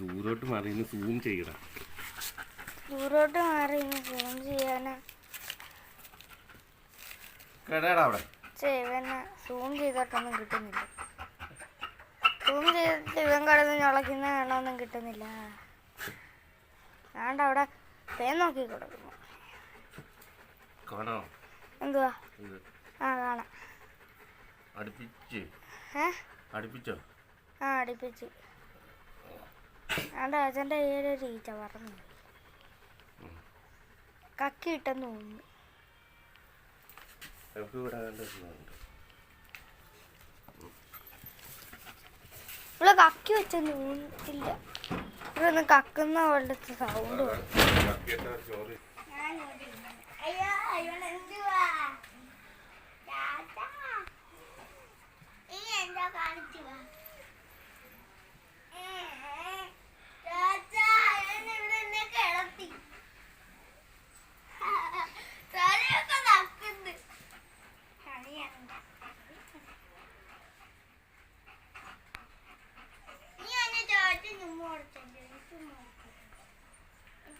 ദൂരോട്ട് മാറി സൂം ചെയ്യണം ദൂരോട്ട് മാറി സൂം ചെയ്യാന. കേടാടാ അവിടെ. ഇവന് സൂം ചെയ്തിട്ടൊന്നും കിട്ടുന്നില്ല. സൂം ചെയ്തിട്ട് ഇവൻ കടന്ന് ഞളക്കുന്ന കാണാനൊന്നും കിട്ടുന്നില്ല. ഞാണ്ട് അവിടെ പേൻ നോക്കി കൊടുക്കുന്നു. കാണോ? എന്തുവാ? ആ കാണാം. അടുപ്പിച്ച്. ഏ? അടുപ്പിച്ചോ? ആ അടുപ്പിച്ച്. ആണ്ട് അച്ഛന്റെ കയ്യിലൊരു ഈച്ച പറഞ്ഞു കക്കി ഇട്ടെന്ന് തോന്നുന്നു. നമുക്ക് ഇവിടെ കക്കി വെച്ചെന്ന് തോന്നിട്ടില്ല ഇവിടെ കക്കുന്ന പോലത്തെ സൗണ്ട്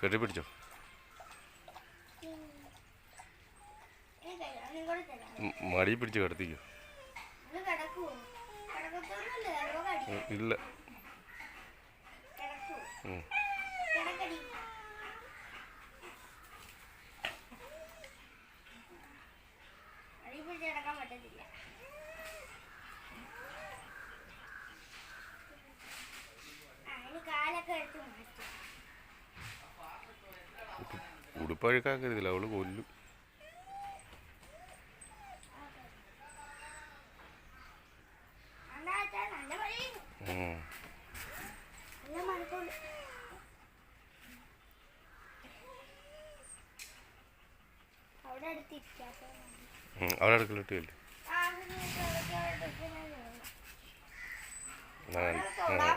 കെട്ടിപ്പിടിച്ചോ മടി പിടിച്ച് കിടത്തിക്കോ. ഇല്ല. കിടക്കാൻ. ഉടുപ്പഴുക്കാക്കരുതില്ല അവൾ കൊല്ലും. അവിടെ അവിടെ അടുക്കളയിട്ടില്ലേ ആ, ആ.